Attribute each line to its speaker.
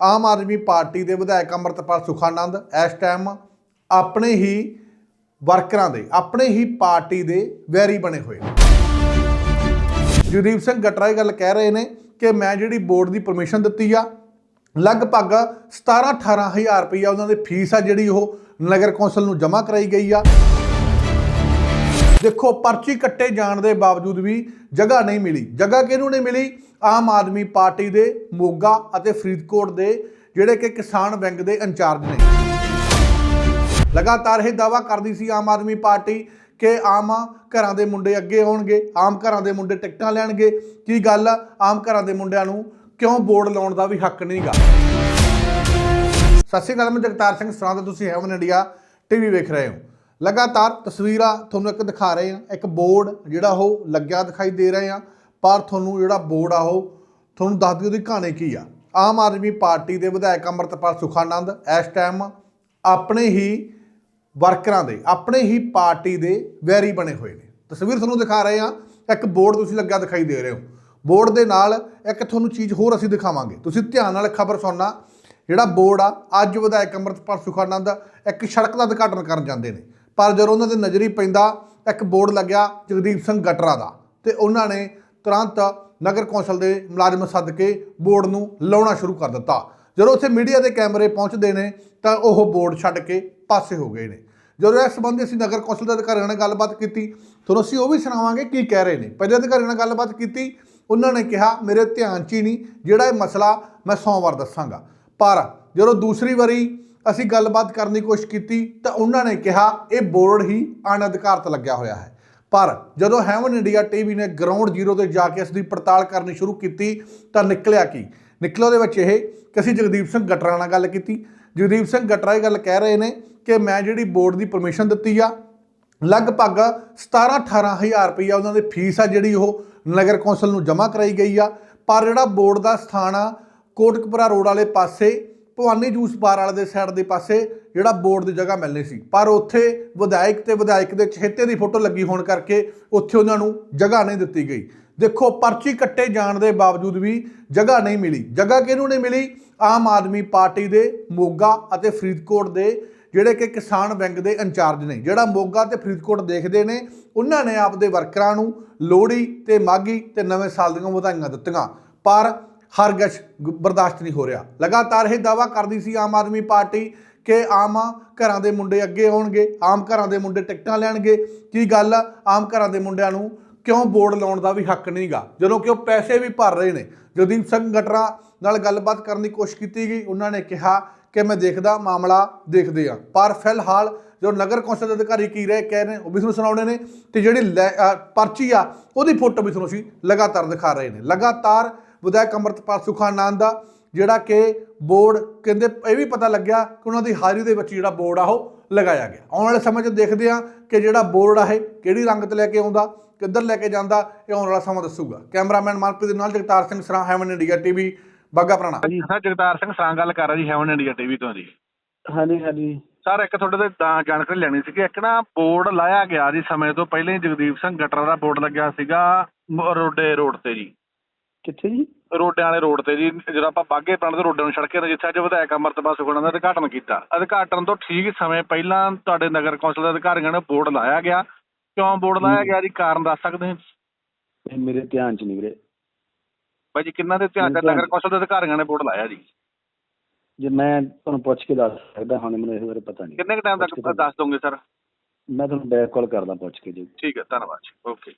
Speaker 1: Aam Aadmi party ਦੇ ਵਿਧਾਇਕ ਅੰਮ੍ਰਿਤਪਾਲ ਸੁਖਾਨੰਦ ਇਸ ਟਾਈਮ ਆਪਣੇ ਹੀ ਵਰਕਰਾਂ ਦੇ, ਆਪਣੇ ਹੀ ਪਾਰਟੀ ਦੇ ਵੈਰੀ ਬਣੇ ਹੋਏ ਨੇ। ਜਗਦੀਪ ਸਿੰਘ ਗਟਰਾ ਇਹ ਗੱਲ ਕਹਿ ਰਹੇ ਨੇ ਕਿ ਮੈਂ ਜਿਹੜੀ ਬੋਰਡ ਦੀ ਪਰਮਿਸ਼ਨ ਦਿੱਤੀ ਆ, ਲਗਭਗ 17 18000 ਰੁਪਈਆ ਉਹਨਾਂ ਦੀ ਫੀਸ ਆ ਜਿਹੜੀ ਉਹ ਨਗਰ ਕੌਂਸਲ ਨੂੰ ਜਮ੍ਹਾਂ ਕਰਾਈ ਗਈ ਆ। ਦੇਖੋ, ਪਰਚੀ ਕੱਟੇ ਜਾਣ ਦੇ ਬਾਵਜੂਦ ਵੀ ਜਗ੍ਹਾ ਨਹੀਂ ਮਿਲੀ। ਜਗ੍ਹਾ ਕਿਹਨੂੰ ਨਹੀਂ ਮਿਲੀ? ਆਮ ਆਦਮੀ ਪਾਰਟੀ ਦੇ, ਮੋਗਾ ਅਤੇ ਫਰੀਦਕੋਟ ਦੇ, ਜਿਹੜੇ ਕਿ ਕਿਸਾਨ ਬੈਂਕ ਦੇ ਇੰਚਾਰਜ ਨੇ। ਲਗਾਤਾਰ ਇਹ ਦਾਵਾ ਕਰਦੀ ਸੀ ਆਮ ਆਦਮੀ ਪਾਰਟੀ ਕਿ ਆਮ ਘਰਾਂ ਦੇ ਮੁੰਡੇ ਅੱਗੇ ਆਉਣਗੇ, ਆਮ ਘਰਾਂ ਦੇ ਮੁੰਡੇ ਟਿਕਟਾਂ ਲੈਣਗੇ। ਕੀ ਗੱਲ? ਆਮ ਘਰਾਂ ਦੇ ਮੁੰਡਿਆਂ ਨੂੰ ਕਿਉਂ ਬੋਰਡ ਲਾਉਣ ਦਾ ਵੀ ਹੱਕ ਨਹੀਂਗਾ ਸਤਿ ਸ਼੍ਰੀ ਅਕਾਲ, ਮੈਂ ਜਗਤਾਰ ਸਿੰਘ ਸਰਾਂ ਤੁਸੀਂ ਹੈਵਨ ਇੰਡੀਆ ਟੀਵੀ ਵੇਖ ਰਹੇ ਹੋ। ਲਗਾਤਾਰ ਤਸਵੀਰਾਂ ਤੁਹਾਨੂੰ ਇੱਕ ਦਿਖਾ ਰਹੇ ਹਾਂ। ਇੱਕ ਬੋਰਡ ਜਿਹੜਾ ਉਹ ਲੱਗਿਆ ਦਿਖਾਈ ਦੇ ਰਹੇ ਆ ਪਰ ਤੁਹਾਨੂੰ ਜਿਹੜਾ ਬੋਰਡ ਆ ਉਹ ਤੁਹਾਨੂੰ ਦੱਸ ਦਿਓ ਉਹਦੀ ਕਹਾਣੀ ਕੀ ਆ। ਆਮ ਆਦਮੀ ਪਾਰਟੀ ਦੇ ਵਿਧਾਇਕ ਅੰਮ੍ਰਿਤਪਾਲ ਸੁਖਾਨੰਦ ਇਸ ਟਾਈਮ ਆਪਣੇ ਹੀ ਵਰਕਰਾਂ ਦੇ, ਆਪਣੇ ਹੀ ਪਾਰਟੀ ਦੇ ਵੈਰੀ ਬਣੇ ਹੋਏ ਨੇ। ਤਸਵੀਰ ਤੁਹਾਨੂੰ ਦਿਖਾ ਰਹੇ ਹਾਂ। ਇੱਕ ਬੋਰਡ ਤੁਸੀਂ ਲੱਗਿਆ ਦਿਖਾਈ ਦੇ ਰਹੇ ਹੋ। ਬੋਰਡ ਦੇ ਨਾਲ ਇੱਕ ਤੁਹਾਨੂੰ ਚੀਜ਼ ਹੋਰ ਅਸੀਂ ਦਿਖਾਵਾਂਗੇ। ਤੁਸੀਂ ਧਿਆਨ ਨਾਲ ਖਬਰ ਸੁਣਨਾ। ਜਿਹੜਾ ਬੋਰਡ ਆ, ਅੱਜ ਵਿਧਾਇਕ ਅੰਮ੍ਰਿਤਪਾਲ ਸੁਖਾਨੰਦ ਇੱਕ ਸੜਕ ਦਾ ਉਦਘਾਟਨ ਕਰਨ ਜਾਂਦੇ ਨੇ। ਪਰ ਜਦੋਂ ਉਹਨਾਂ ਦੇ ਨਜ਼ਰੀ ਪੈਂਦਾ, ਇੱਕ ਬੋਰਡ ਲੱਗਿਆ ਜਗਦੀਪ ਸਿੰਘ ਗਟਰਾ ਦਾ ਤੇ ਉਹਨਾਂ ਨੇ ਤੁਰੰਤ ਨਗਰ ਕੌਂਸਲ ਦੇ ਮੁਲਾਜ਼ਮ ਸੱਦ ਕੇ ਬੋਰਡ ਨੂੰ ਲਾਉਣਾ ਸ਼ੁਰੂ ਕਰ ਦਿੱਤਾ। ਜਦੋਂ ਉੱਥੇ ਮੀਡੀਆ ਦੇ ਕੈਮਰੇ ਪਹੁੰਚਦੇ ਨੇ, ਤਾਂ ਉਹ ਬੋਰਡ ਛੱਡ ਕੇ ਪਾਸੇ ਹੋ ਗਏ ਨੇ। ਜਦੋਂ ਇਸ ਸੰਬੰਧੀ ਅਸੀਂ ਨਗਰ ਕੌਂਸਲ ਦੇ ਅਧਿਕਾਰੀਆਂ ਨਾਲ ਗੱਲਬਾਤ ਕੀਤੀ, ਤੁਹਾਨੂੰ ਅਸੀਂ ਉਹ ਵੀ ਸੁਣਾਵਾਂਗੇ ਕੀ ਕਹਿ ਰਹੇ ਨੇ। ਪਹਿਲੇ ਅਧਿਕਾਰੀਆਂ ਨਾਲ ਗੱਲਬਾਤ ਕੀਤੀ, ਉਹਨਾਂ ਨੇ ਕਿਹਾ, ਮੇਰੇ ਧਿਆਨ 'ਚ ਹੀ ਨਹੀਂ, ਜਿਹੜਾ ਇਹ ਮਸਲਾ ਮੈਂ ਸੋਮਵਾਰ ਦੱਸਾਂਗਾ। ਪਰ ਜਦੋਂ ਦੂਸਰੀ ਵਾਰੀ ਅਸੀਂ ਗੱਲਬਾਤ ਕਰਨ ਦੀ ਕੋਸ਼ਿਸ਼ ਕੀਤੀ ਤਾਂ ਉਹਨਾਂ ਨੇ ਕਿਹਾ, ਇਹ ਬੋਰਡ ਹੀ ਅਣਅਧਿਕਾਰਤ ਲੱਗਿਆ ਹੋਇਆ ਹੈ। ਪਰ ਜਦੋਂ ਹੈਵਨ ਇੰਡੀਆ ਟੀਵੀ ਨੇ ਗਰਾਊਂਡ ਜ਼ੀਰੋ ਤੇ ਜਾ ਕੇ ਇਸ ਦੀ ਪੜਤਾਲ ਕਰਨੀ ਸ਼ੁਰੂ ਕੀਤੀ ਤਾਂ ਨਿਕਲਿਆ ਕੀ? ਨਿਕਲਿਆ ਉਹਦੇ ਵਿੱਚ ਇਹ ਕਿ ਅਸੀਂ ਜਗਦੀਪ ਸਿੰਘ ਗਟਰਾ ਨਾਲ ਗੱਲ ਕੀਤੀ। ਜਗਦੀਪ ਸਿੰਘ ਗਟਰਾ ਇਹ ਗੱਲ ਕਹਿ ਰਹੇ ਨੇ ਕਿ ਮੈਂ ਜਿਹੜੀ ਬੋਰਡ ਦੀ ਪਰਮਿਸ਼ਨ ਦਿੱਤੀ ਆ, ਲਗਭਗ 17 18000 ਰੁਪਈਆ ਉਹਨਾਂ ਦੀ ਫੀਸ ਆ ਜਿਹੜੀ ਉਹ ਨਗਰ ਕੌਂਸਲ ਨੂੰ ਜਮ੍ਹਾਂ ਕਰਾਈ ਗਈ ਆ। ਪਰ ਜਿਹੜਾ ਬੋਰਡ ਦਾ ਸਥਾਨ ਆ, ਕੋਟਕਪੁਰਾ ਰੋਡ ਵਾਲੇ ਪਾਸੇ ਭਵਾਨੀ ਜੂਸ ਬਾਰ ਵਾਲੇ ਦੇ ਸਾਈਡ ਦੇ ਪਾਸੇ ਜਿਹੜਾ ਬੋਰਡ ਦੀ ਜਗ੍ਹਾ ਮਿਲਣੀ ਸੀ। ਪਰ ਉੱਥੇ ਵਿਧਾਇਕ ਤੇ ਵਿਧਾਇਕ ਦੇ ਚਹੇਤੇ ਦੀ ਫੋਟੋ ਲੱਗੀ ਹੋਣ ਕਰਕੇ ਉੱਥੇ ਉਹਨਾਂ ਨੂੰ ਜਗ੍ਹਾ ਨਹੀਂ ਦਿੱਤੀ ਗਈ। ਦੇਖੋ, ਪਰਚੀ ਕੱਟੇ ਜਾਣ ਦੇ ਬਾਵਜੂਦ ਵੀ ਜਗ੍ਹਾ ਨਹੀਂ ਮਿਲੀ। ਜਗ੍ਹਾ ਕਿਹਨੂੰ ਨਹੀਂ ਮਿਲੀ? ਆਮ ਆਦਮੀ ਪਾਰਟੀ ਦੇ ਮੋਗਾ ਅਤੇ ਫਰੀਦਕੋਟ ਦੇ ਜਿਹੜੇ ਕਿ ਕਿਸਾਨ ਬੈਂਕ ਦੇ ਇੰਚਾਰਜ ਨੇ। ਜਿਹੜਾ ਮੋਗਾ ਤੇ ਫਰੀਦਕੋਟ ਦੇਖਦੇ ਨੇ, ਉਹਨਾਂ ਨੇ ਆਪਦੇ ਵਰਕਰਾਂ ਨੂੰ ਲੋਹੜੀ ਤੇ ਮਾਗੀ ਤੇ ਨਵੇਂ ਸਾਲ ਦੀਆਂ ਵਧਾਈਆਂ ਦਿੱਤੀਆਂ। ਪਰ ਹਰਗਸ਼ ਗ- ਬਰਦਾਸ਼ਤ ਨਹੀਂ ਹੋ ਰਿਹਾ। ਲਗਾਤਾਰ ਇਹ ਦਾਵਾ ਕਰਦੀ ਸੀ ਆਮ ਆਦਮੀ ਪਾਰਟੀ ਕਿ ਆਮ ਘਰਾਂ ਦੇ ਮੁੰਡੇ ਅੱਗੇ ਆਉਣਗੇ, ਆਮ ਘਰਾਂ ਦੇ ਮੁੰਡੇ ਟਿਕਟਾਂ ਲੈਣਗੇ। ਕੀ ਗੱਲ ਆਮ ਘਰਾਂ ਦੇ ਮੁੰਡਿਆਂ ਨੂੰ ਕਿਉਂ ਬੋਰਡ ਲਾਉਣ ਦਾ ਵੀ ਹੱਕ ਨਹੀਂਗਾ? ਜਦੋਂ ਕਿ ਉਹ ਪੈਸੇ ਵੀ ਭਰ ਰਹੇ ਨੇ। ਜਗਦੀਪ ਸਿੰਘ ਗਟਰਾ ਨਾਲ ਗੱਲਬਾਤ ਕਰਨ ਦੀ ਕੋਸ਼ਿਸ਼ ਕੀਤੀ ਗਈ, ਉਹਨਾਂ ਨੇ ਕਿਹਾ ਕਿ ਮੈਂ ਦੇਖਦਾ, ਮਾਮਲਾ ਦੇਖਦੇ ਆ ਪਰ ਫਿਲਹਾਲ ਜੋ ਨਗਰ ਕੌਂਸਲ ਦੇ ਅਧਿਕਾਰੀ ਕੀ ਰਹੇ ਕਹਿ ਰਹੇ ਨੇ, ਉਹ ਵੀ ਤੁਹਾਨੂੰ ਸੁਣਾਉਣੇ ਨੇ। ਤੇ ਜਿਹੜੀ ਲੈ- ਪਰਚੀ ਆ, ਉਹਦੀ ਫੋਟੋ ਵੀ ਤੁਹਾਨੂੰ ਅਸੀਂ ਲਗਾਤਾਰ ਦਿਖਾ ਰਹੇ ਨੇ। ਲਗਾਤਾਰ ਵਿਧਾਇਕ ਅੰਮ੍ਰਿਤਪਾਲ ਸੁਖਾਨੰਦ ਦਾ ਜਿਹੜਾ ਕਿ ਬੋਰਡ ਕਹਿੰਦੇ ਇਹ ਵੀ ਪਤਾ ਲੱਗਿਆ ਕਿ ਉਹਨਾਂ ਦੀ ਹਾਜ਼ਰੀ ਦੇ ਵਿੱਚ ਜਿਹੜਾ ਬੋਰਡ ਆ ਉਹ ਲਗਾਇਆ ਗਿਆ। ਆਉਣ ਵਾਲੇ ਸਮੇਂ 'ਚ ਦੇਖਦੇ ਆ ਕਿ ਜਿਹੜਾ ਬੋਰਡ ਆ ਇਹ ਕਿਹੜੀ ਰੰਗਤ ਲੈ ਕੇ ਆਉਂਦਾ ਕਿੱਧਰ ਲੈ ਕੇ ਜਾਂਦਾ ਇਹ ਆਉਣ ਵਾਲਾ ਸਮਾਂ ਦੱਸੂਗਾ। ਕੈਮਰਾਮੈਨ ਮਨਪ੍ਰੀਤ ਦੇ ਨਾਲ ਜਗਤਾਰ ਸਿੰਘ ਸਰਾਂ ਹੈਵਨ ਇੰਡੀਆ ਟੀਵੀ ਬਾਗਾ ਪੁਰਾਣਾ।
Speaker 2: ਹਾਂਜੀ ਸਰ ਜਗਤਾਰ ਸਿੰਘ ਸਰਾਂ ਗੱਲ ਕਰ ਰਿਹਾ ਜੀ ਹੈਵਨ ਇੰਡੀਆ ਟੀਵੀ ਤੋਂ ਜੀ।
Speaker 3: ਹਾਂਜੀ ਹਾਂਜੀ।
Speaker 2: ਸਰ ਇੱਕ ਤੁਹਾਡੇ ਤੋਂ ਤਾਂ ਜਾਣਕਾਰੀ ਲੈਣੀ ਸੀ ਕਿ ਇੱਕ ਨਾ ਬੋਰਡ ਲਾਇਆ ਗਿਆ ਜੀ ਸਮੇਂ ਤੋਂ ਪਹਿਲਾਂ ਹੀ ਜਗਦੀਪ ਸਿੰਘ ਗਟਰਾ ਦਾ ਬੋਰਡ ਲੱਗਿਆ ਸੀਗਾ ਰੋਡੇ ਰੋਡ ਤੇ ਜੀ।
Speaker 3: ਕਿੱਥੇ ਜੀ?
Speaker 2: ਰੋਡਿਆਂ ਵਾਲੇ ਰੋਡ ਤੇ ਜੀ ਜਦੋਂ ਆਪਾਂ ਬਾਗੇ ਪਿੰਡ ਦੇ ਰੋਡਾਂ ਨੂੰ ਸੜਕੇ ਤੇ ਜਿੱਥੇ ਅੱਜ ਵਿਧਾਇਕ ਅਮਰਤਪਾਲ ਸੁਖਣਾ ਦਾ ਉਦਘਾਟਨ ਕੀਤਾ। ਉਦਘਾਟਨ ਤੋਂ ਠੀਕ ਸਮੇਂ ਪਹਿਲਾਂ ਤੁਹਾਡੇ ਨਗਰ ਕੌਂਸਲ ਦੇ ਅਧਿਕਾਰੀਆਂ ਨੇ ਬੋਰਡ ਲਾਇਆ ਗਿਆ। ਕਿਉਂ ਬੋਰਡ ਲਾਇਆ ਗਿਆ ਜੀ? ਕਾਰਨ ਦੱਸ ਸਕਦੇ ਹੋ
Speaker 3: ਇਹ ਮੇਰੇ ਧਿਆਨ ਚ ਨਹੀਂ ਵੀਰੇ।
Speaker 2: ਬਾਈ ਜੀ ਕਿੰਨਾ ਦੇ ਧਿਆਨ ਚ ਨਗਰ ਕੌਂਸਲ ਦੇ ਅਧਿਕਾਰੀਆਂ ਨੇ ਬੋਰਡ ਲਾਇਆ ਜੀ?
Speaker 3: ਜੇ ਮੈਂ ਤੁਹਾਨੂੰ ਪੁੱਛ ਕੇ ਦੱਸ ਸਕਦਾ ਹੁਣ ਮੈਨੂੰ ਇਸ ਬਾਰੇ ਪਤਾ ਨਹੀਂ।
Speaker 2: ਕਿੰਨੇ ਟਾਈਮ ਤੱਕ ਦੱਸ ਦੋਗੇ ਸਰ?
Speaker 3: ਮੈਂ ਤੁਹਾਨੂੰ ਬੈਕ ਕਾਲ ਕਰਦਾ ਪੁੱਛ ਕੇ ਜੀ।
Speaker 2: ਠੀਕ ਹੈ ਧੰਨਵਾਦ ਜੀ। ਓਕੇ